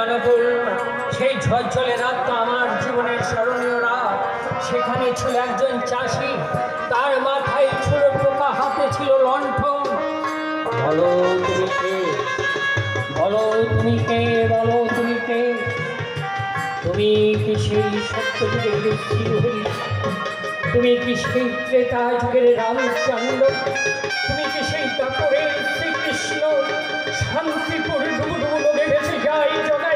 অনুকূল সেই ঝলঝলে রাত তো আমার জীবনের স্মরণীয় রাত। সেখানে ছিল একজন চাষি, তার মাথায় ছিল পোকা, হাতে ছিল লণ্ঠন। বলো তুমি কে? বলো তুমি কে? বলো তুমি কে? তুমি কি সেই সত্য যুগের শিরোহরি তুমি কি সেই ত্রেতা যুগের রামচন্দ্র? তুমি কি সেই তপরের শ্রীকৃষ্ণ? শান্তিপুর ডুবুডুবু নদী ভেসে যাই জগাই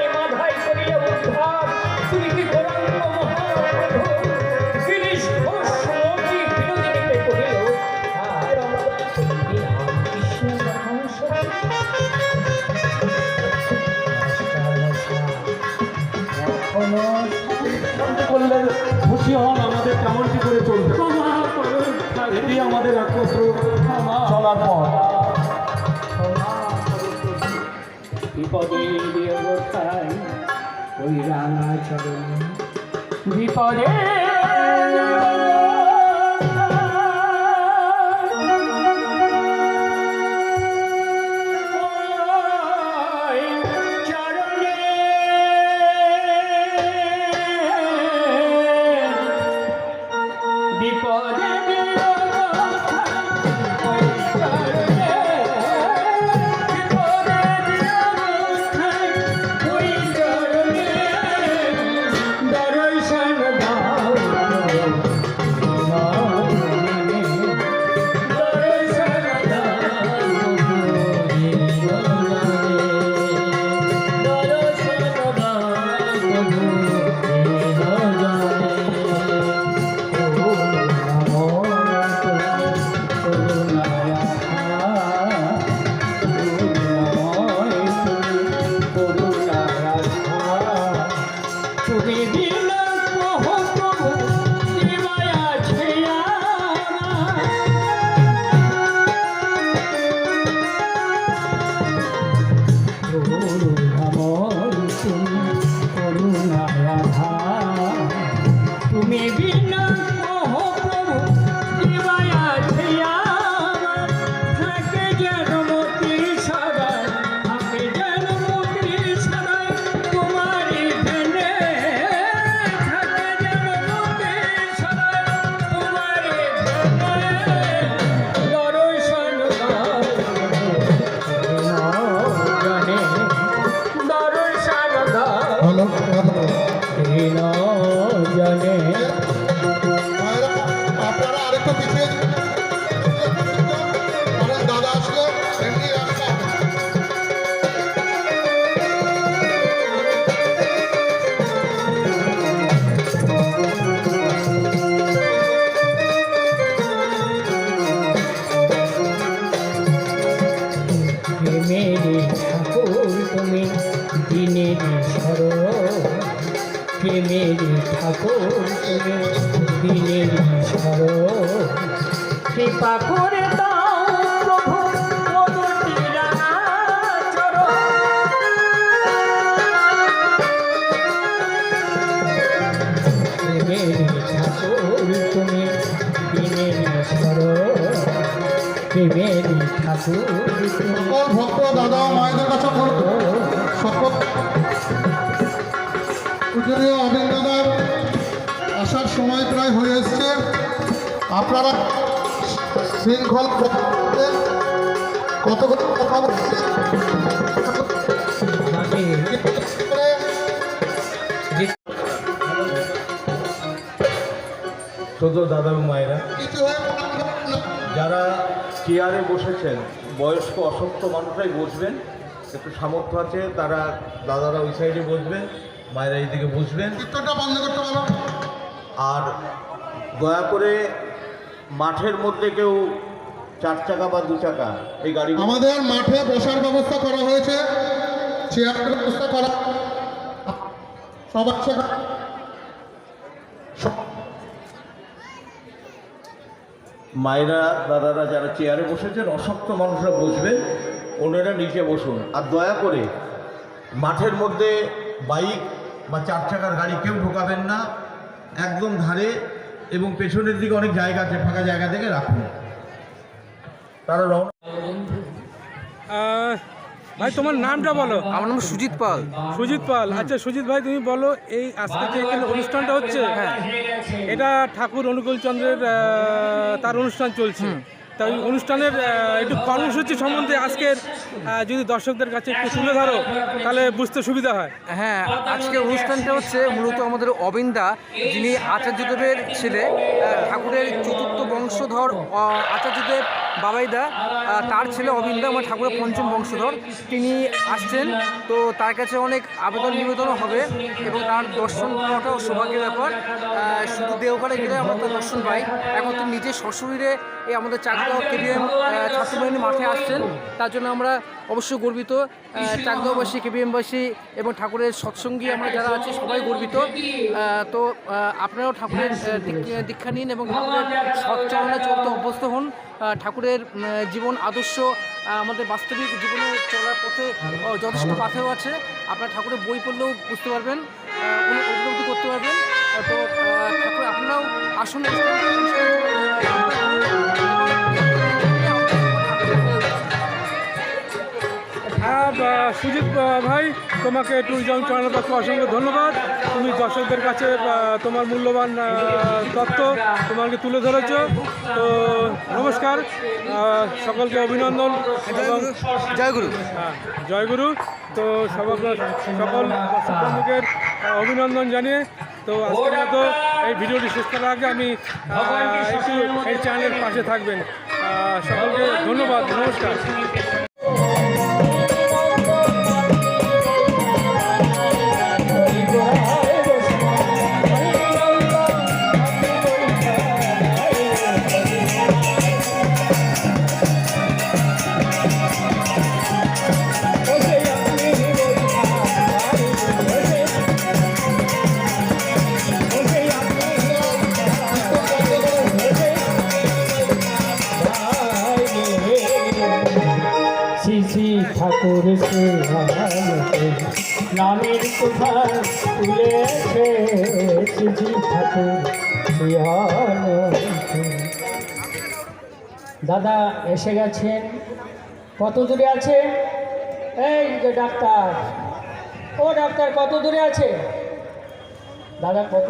কি করে চলবে। এটি আমাদের একমাত্র চলার পথ। বিপদে জানে। আপনারা আরেকটু পিছিয়ে দাদা আসলো মেরে ঠাকুর তুমি দিনের সর প্রেমের ঠাকুর তুমি দিনের ধরো কৃপা করে দাও প্রভু প্রেমের ভক্ত দাদা মায়ের কাছে শপথ পূজনীয় অবিন দাদার আসার সময় প্রায় হয়ে এসছে। আপনারা শৃঙ্খল কতগুলো কথা ছোট দাদা মায়েরা যারা চেয়ারে বসেছেন বয়স্ক অসুস্থ মানুষরাই বসবেন একটু সামর্থ্য আছে তারা দাদারা ওই সাইডে বসবেন। মায়েরা এইদিকে বসবেন। বন্ধ করতে আর দয়া করে মাঠের মধ্যে কেউ চার চাকা বা দু চাকা এই গাড়ি আমাদের মাঠে বসার ব্যবস্থা করা হয়েছে চেয়ারের ব্যবস্থা করা। সবার সেখানে মায়েরা দাদারা যারা চেয়ারে বসেছেন অশক্ত মানুষরা বসবেন ওনারা নিচে বসুন। আর দয়া করে মাঠের মধ্যে বাইক বা চার চাকার গাড়ি কেউ ঢোকাবেন না একদম ধারে এবং পেছনের দিকে অনেক জায়গা আছে ফাঁকা জায়গা থেকে রাখুন। তারা রওনা ভাই তোমার নামটা বলো। আমার নাম সুজিত পাল। সুজিত পাল। আচ্ছা সুজিত ভাই তুমি বলো এই আজকে যে এখানে অনুষ্ঠানটা হচ্ছে? হ্যাঁ। এটা ঠাকুর অনুকূল চন্দ্রের তার অনুষ্ঠান চলছে। তা অনুষ্ঠানের একটু কর্মসূচি সম্বন্ধে আজকের যদি দর্শকদের কাছে একটু তুলে ধরো, তাহলে বুঝতে সুবিধা হয়। হ্যাঁ আজকের অনুষ্ঠানটা হচ্ছে মূলত আমাদের অবিন্দা, যিনি আচার্যদেবের ছেলে ঠাকুরের চতুর্থ বংশধর আচার্যদেব বাবাইদা তার ছেলে অবিন্দা আমার ঠাকুরের পঞ্চম বংশধর। তিনি আসছেন তো তার কাছে অনেক আবেদন নিবেদনও হবে এবং তার দর্শন পাওয়াটাও সৌভাগ্যের ব্যাপার। শুধু দেওঘরে গেলে আমরা তার দর্শন পাই। এখন তিনি নিজে সশরীরে এই আমাদের চাকদহ কেবিএম ছাত্রবাহিনী মাঠে আসছেন। তার জন্য আমরা অবশ্যই গর্বিত। আহ, চাকদাহবাসী কেবিএমবাসী এবং ঠাকুরের সৎসঙ্গী আমরা যারা আছি সবাই গর্বিত। তো আপনারাও ঠাকুরের দীক্ষা নিন এবং ঠাকুরের সৎচরণে চলতে অভ্যস্ত হন। ঠাকুরের জীবন আদর্শ আমাদের বাস্তবিক জীবনে চলার পথে যথেষ্ট পাথেও আছে। আপনার ঠাকুরের বই পড়লেও বুঝতে পারবেন উপলব্ধি করতে পারবেন। তো ঠাকুর আপনারাও আসুন হ্যাঁ সুজিত ভাই তোমাকে ট্যুরিজম চ্যানেল পক্ষে অসংখ্য ধন্যবাদ। তুমি দর্শকদের কাছে তোমার মূল্যবান তথ্য তোমাকে তুলে ধরেছ। তো নমস্কার সকলকে অভিনন্দন এবং জয় গুরু। হ্যাঁ, জয়গুরু তো সকল সকল দর্শক বন্ধুদের অভিনন্দন জানিয়ে তো আজকের মতো এই ভিডিওটি শেষ করার আগে আমি একটু এই চ্যানেলের পাশে থাকবেন। সকলকে ধন্যবাদ নমস্কার। শ্রী দাদা এসে গেছেন। কত দূরে আছে? এই যে ডাক্তার। ও ডাক্তার, কত দূরে আছে? দাদা, কত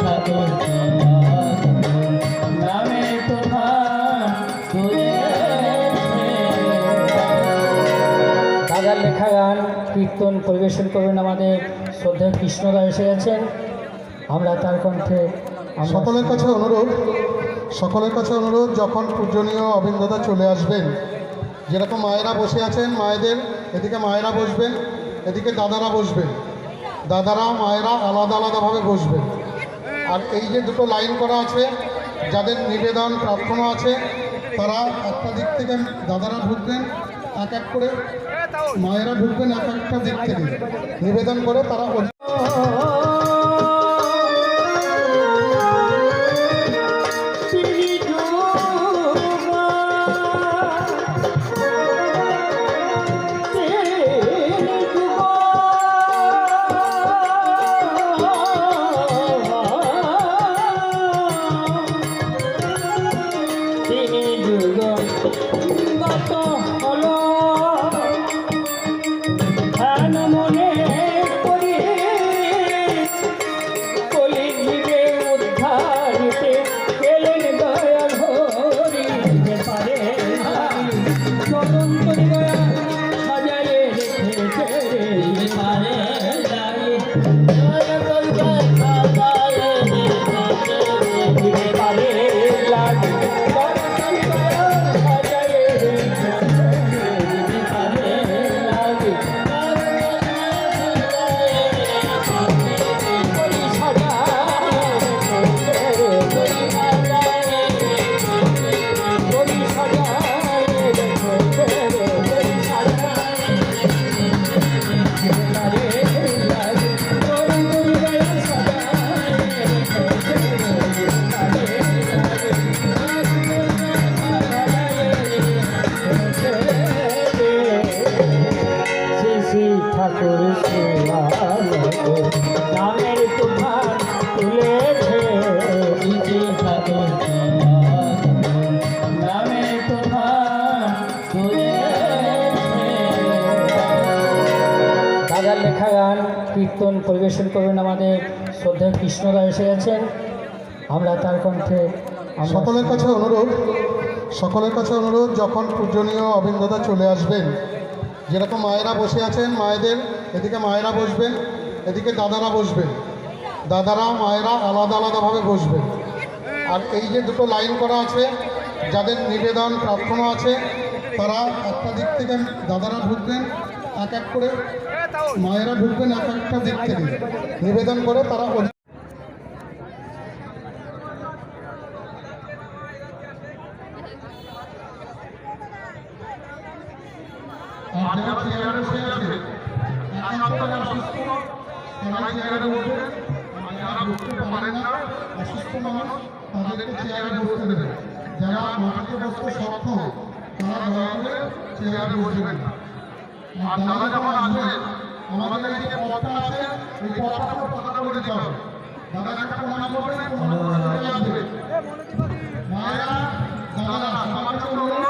ঠাকুর নামের কীর্তন পরিবেশন করবেন আমাদের শ্রদ্ধা কৃষ্ণদা এসে গেছেন আমরা তার কণ্ঠে সকলের কাছে অনুরোধ, সকলের কাছে অনুরোধ, যখন পূজনীয় অবিন্দতা চলে আসবেন যেরকম মায়েরা বসে আছেন, মায়েদের, এদিকে মায়েরা বসবেন, এদিকে দাদারা বসবেন। দাদারা, মায়েরা আলাদা আলাদাভাবে বসবেন। আর এই যে দুটো লাইন করা আছে, যাদের নিবেদন, প্রার্থনা আছে, তারা একটা দিক থেকে দাদারা ঢুকবেন, এক এক করে মায়েরা ঢুকবেন এক একটা দিক থেকে। নিবেদন করে তারা লেখা গান কীর্তন পরিবেশন করবেন আমাদের শ্রদ্ধা কৃষ্ণদা এসে গেছেন আমরা তার কণ্ঠে সকলের কাছে অনুরোধ, সকলের কাছে অনুরোধ, যখন পূজনীয় অবিন্দতা চলে আসবেন যেরকম মায়েরা বসে আছেন, মায়েদের এদিকে মায়েরা বসবেন, এদিকে দাদারা বসবেন। দাদারা, মায়েরা আলাদা আলাদাভাবে বসবেন। আর এই যে দুটো লাইন করা আছে, যাদের নিবেদন, প্রার্থনা আছে, তারা একটা দিক থেকে দাদারা ঢুকবেন, এক এক করে মায়েরা ঢুকবেন এক একটা দিক থেকে। নিবেদন করে তারা আপনারা জায়গাটা শুয়ে আছেন আমি আপনারা অসুস্থ সবাই জায়গাটা বসবেন যারা বসতে পারেন না অসুস্থ মানুষ তাদেরকে চেয়ারে বসতে দেবেন যারা মাটিতে বসতে সক্ষম তারা দয়া করে চেয়ারে বসবেন না আর তারা যখন আসবেন আমাদের যে পথটা আছে ওই পথটা কথাটা বলে দিতে হবে দাদা একটা মনে করবেন মায়েরা দাদা সবার জন্য